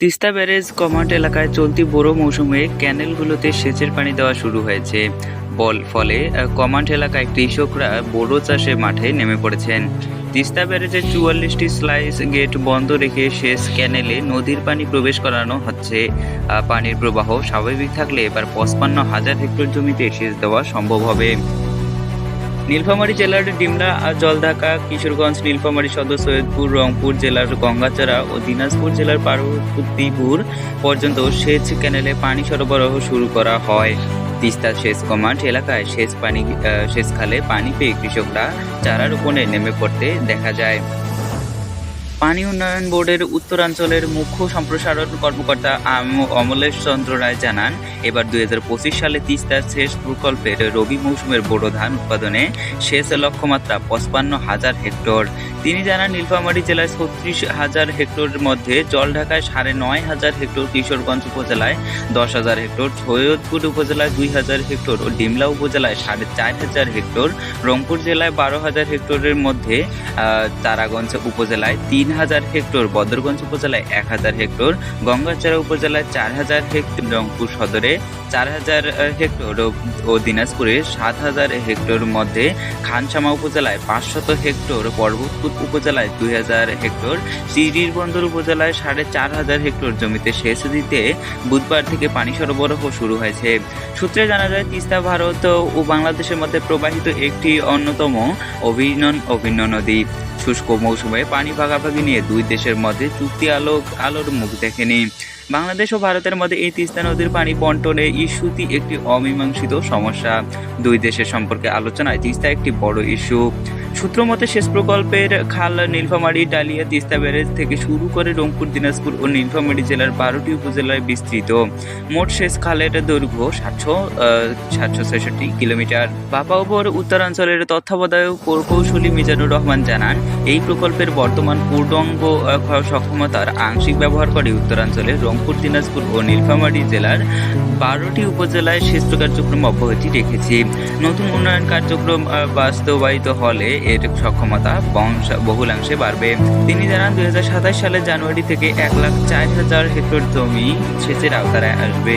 Teesta barrage command এলাকায় চলতি বোরো মৌসুমে ক্যানেলগুলোতে সেচের পানি দেওয়া শুরু হয়েছে। বল, ফলে কমান্ড এলাকায় কৃষকরা বোরো চাষে মাঠে নেমে পড়েছেন। তিস্তা ব্যারেজের চুয়াল্লিশটি স্লাইস গেট বন্ধ রেখে সেচ ক্যানেলে নদীর পানি প্রবেশ করানো হচ্ছে। পানির প্রবাহ স্বাভাবিক থাকলে এবার পঁচপান্ন হাজার হেক্টর জমিতে সেচ দেওয়া সম্ভব হবে। নীলফামারী জেলার ডিমলা জলঢাকা কিশোরগঞ্জ, নীলফামারী সদর, সৈয়দপুর, রংপুর জেলার গঙ্গাচড়া ও দিনাজপুর জেলার পার্বতীপুর পর্যন্ত সেচ ক্যানেলে পানি সরবরাহ শুরু করা হয়। তিস্তা সেচ কমান্ড এলাকায় সেচ পানি সেচ খালে পানি পেয়ে কৃষকরা চারা রোপণে নেমে পড়তে দেখা যায়। পানি উন্নয়ন বোর্ডের উত্তরাঞ্চলের মুখ্য সম্প্রসারণ কর্মকর্তা অমলেশ চন্দ্র রায় জানান, এবার দুই হাজার পঁচিশ সালে তিস্তার শেষ প্রকল্পের রবি মৌসুমের বোরো ধান উৎপাদনে সেচ লক্ষ্যমাত্রা পঁচপান্ন হাজার হেক্টর। তিনি জানান, নীলফামারী জেলায় ছত্রিশ হাজার হেক্টরের মধ্যে জলঢাকায় সাড়ে নয় হাজার হেক্টর কিশোরগঞ্জ উপজেলায় দশ হাজার হেক্টর, সৈয়দপুর উপজেলায় দুই হাজার হেক্টর ও ডিমলা উপজেলায় সাড়ে চার হাজার হেক্টর, রংপুর জেলায় বারো হাজার হেক্টরের মধ্যে তারাগঞ্জ উপজেলায় তিন হাজার হেক্টর, বদরগঞ্জ উপজেলায় এক হাজার হেক্টর গঙ্গাচড়া উপজেলায় চার হাজার হেক্টর, রংপুর সদরে চার হাজার হেক্টর ও দিনাজপুরে সাত হাজার হেক্টর মধ্যে, খানসামা উপজেলায় পাঁচশত হেক্টর, পর্বতপুর উপজেলায় দুই হাজার হেক্টর, সিরির বন্দর উপজেলায় সাড়ে চার হাজার হেক্টর জমিতে সেচ দিতে বুধবার থেকে পানি সরবরাহ শুরু হয়েছে। সূত্রে জানা যায়, তিস্তা ভারত ও বাংলাদেশের মধ্যে প্রবাহিত একটি অন্যতম অভিনন অভিন্ন নদী। শুষ্ক মৌসুমে পানি ভাগাভাগি নিয়ে দুই দেশের মধ্যে চুক্তি আলোক, আলোর মুখ দেখেনি। বাংলাদেশ ও ভারতের মধ্যে এই তিস্তা নদীর পানি বন্টনে ইস্যুটি একটি অমীমাংসিত সমস্যা। দুই দেশের সম্পর্কে আলোচনায় তিস্তা একটি বড় ইস্যু। সূত্র মতে শেষ প্রকল্পের খাল নীলফামারী, ডালিয়া, তিস্তা ব্যারেজ থেকে শুরু করে রংপুর, দিনাজপুর ও নীলফামারী জেলার বারোটি উপজেলায় বিস্তৃত। মোট শেষ খালের দৈর্ঘ্য সাতশো সাতশো ছেষট্টি কিলোমিটার। বাপাউবর উত্তরাঞ্চলের তত্ত্বাবধায়ক প্রকৌশলী মিজানুর রহমান জানান, এই প্রকল্পের বর্তমান পূর্ণাঙ্গ সক্ষমতার আংশিক ব্যবহার করে উত্তরাঞ্চলে রংপুর, দিনাজপুর ও নীলফামারী জেলার বারোটি উপজেলায় সেচ কার্যক্রম অব্যাহতি রেখেছি। নতুন উন্নয়ন কার্যক্রম বাস্তবায়িত হলে এর সক্ষমতা বহুলাংশে বাড়বে। তিনি জানান, দুই সালের জানুয়ারি থেকে এক লাখ চার হাজার হেক্টর জমি সেচের আওতায় আসবে।